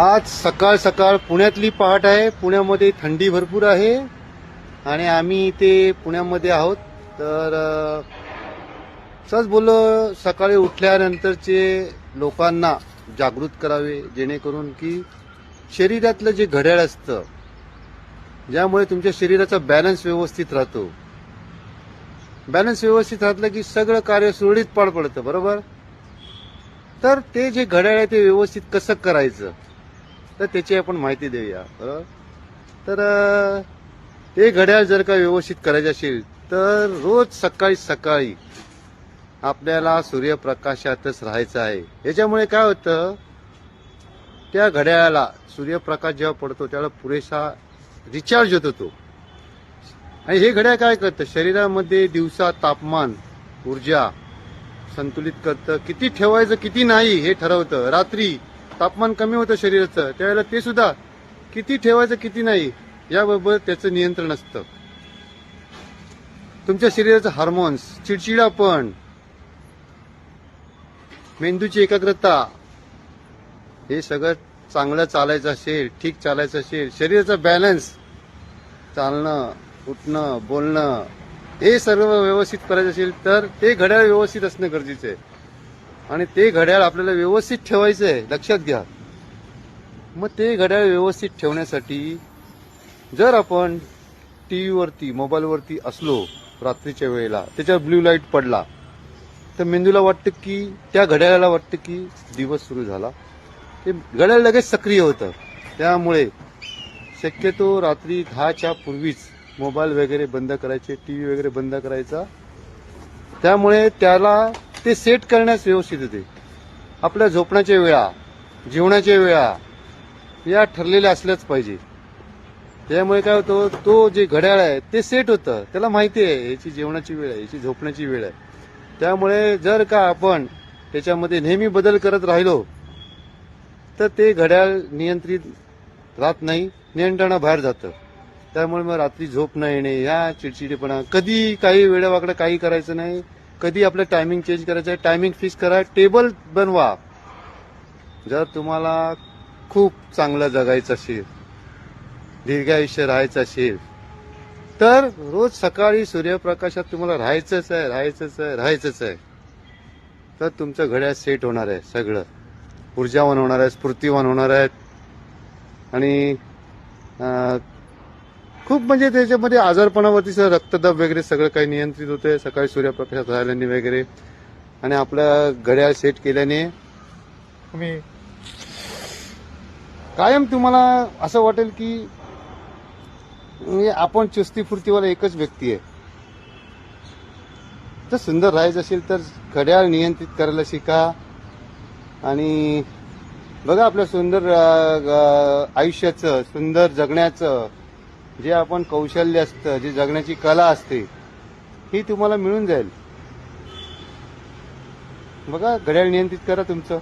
आज सकाळ सकाळ पुण्यातली पहाट आहे. पुण्यामध्ये थंडी भरपूर आहे. आणि आम्ही इथे पुण्यामध्ये आहोत. तर सहज बोललो सकाळी उठल्यानंतरचे लोकांना जागृत करावे जेणेकरून की शरीरातलं जे घड्याळ असतं ज्यामुळे तुमच्या शरीराचा बॅलन्स व्यवस्थित राहतो. बॅलन्स व्यवस्थित राहतलं की सगळं कार्य सुरळीत पार पडतं बरोबर? तर ते जे घड्याळ आहे ते व्यवस्थित कसं करायचं? तर त्याची आपण माहिती देऊया. बरोबर तर ते घड्याळ जर का व्यवस्थित करायचं असेल तर रोज सकाळी सकाळी आपल्याला सूर्यप्रकाशातच राहायचं आहे. याच्यामुळे काय होतं त्या घड्याळाला सूर्यप्रकाश जेव्हा पडतो त्याला पुरेसा रिचार्ज होतो तो आणि हे घड्याळ काय करतं शरीरामध्ये दिवसा तापमान ऊर्जा संतुलित करतं. किती ठेवायचं किती नाही हे ठरवतं. रात्री तापमान कमी होतं शरीराचं त्यावेळेला ते सुद्धा किती ठेवायचं किती नाही याबरोबर त्याचं नियंत्रण असतं. तुमच्या शरीराचं हार्मोन्स चिडचिडापण मेंदूची एकाग्रता हे सगळं चांगलं चालायचं असेल ठीक चालायचं असेल शरीराचा बॅलन्स चालणं उठणं बोलणं हे सर्व व्यवस्थित करायचं असेल तर ते घड्याळ व्यवस्थित असणं गरजेचं आहे. आणि ते घड्याळ आपल्याला व्यवस्थित ठेवायचं आहे. लक्षात घ्या. मग ते घड्याळ व्यवस्थित ठेवण्यासाठी जर आपण टी व्हीवरती मोबाईलवरती असलो रात्रीच्या वेळेला त्याच्यावर ब्ल्यू लाइट पडला तर मेंदूला वाटतं की त्या घड्याळाला वाटतं की दिवस सुरू झाला. ते घड्याळ लगेच सक्रिय होतं. त्यामुळे शक्यतो रात्री दहाच्या पूर्वीच मोबाईल वगैरे बंद करायचे टी व्ही वगैरे बंद करायचा. त्यामुळे त्याला ते सेट करण्यास व्यवस्थित होते आपल्या झोपण्याच्या वेळा जेवणाच्या वेळा या ठरलेल्या असल्याच पाहिजे. त्यामुळे काय होतं तो जे घड्याळ आहे ते सेट होतं. त्याला माहिती आहे याची जेवणाची वेळ आहे याची झोपण्याची वेळ आहे. त्यामुळे जर का आपण त्याच्यामध्ये नेहमी बदल करत राहिलो तर ते घड्याळ नियंत्रित राहत नाही नियंत्रणाबाहेर जातं. त्यामुळे मग रात्री झोप न येणे या चिडचिडेपणा कधी काही वेळेवाकडं काही करायचं नाही कधी आपलं टायमिंग चेंज करायचं आहे टायमिंग फिक्स करा टेबल बनवा. जर तुम्हाला खूप चांगलं जगायचं असेल दीर्घायुष्य राहायचं असेल तर रोज सकाळी सूर्यप्रकाशात तुम्हाला राहायचंच आहे राहायचंच आहे राहायचंच आहे. तर तुमचं घड्याळ सेट होणार आहे सगळं. ऊर्जावान होणार आहे स्फूर्तिवान होणार आहेत. आणि खूप म्हणजे त्याच्यामध्ये आजारपणावरती सर रक्तदाब वगैरे सगळं काही नियंत्रित होतंय. सकाळी सूर्यप्रकाशात राहिल्याने वगैरे. आणि आपल्या घड्याळ सेट केल्याने तुम्ही कायम तुम्हाला असं वाटेल की म्हणजे आपण चुस्ती फुर्तीवाला एकच व्यक्ती आहे. तर सुंदर राहायचं असेल तर घड्याळ नियंत्रित करायला शिका. आणि बघा आपल्या सुंदर आयुष्याचं सुंदर जगण्याचं जे आपण कौशल्य असतं जे जगण्याची कला असते ही तुम्हाला मिळून जाईल. बघा घड्याळ नियंत्रित करा तुमचं.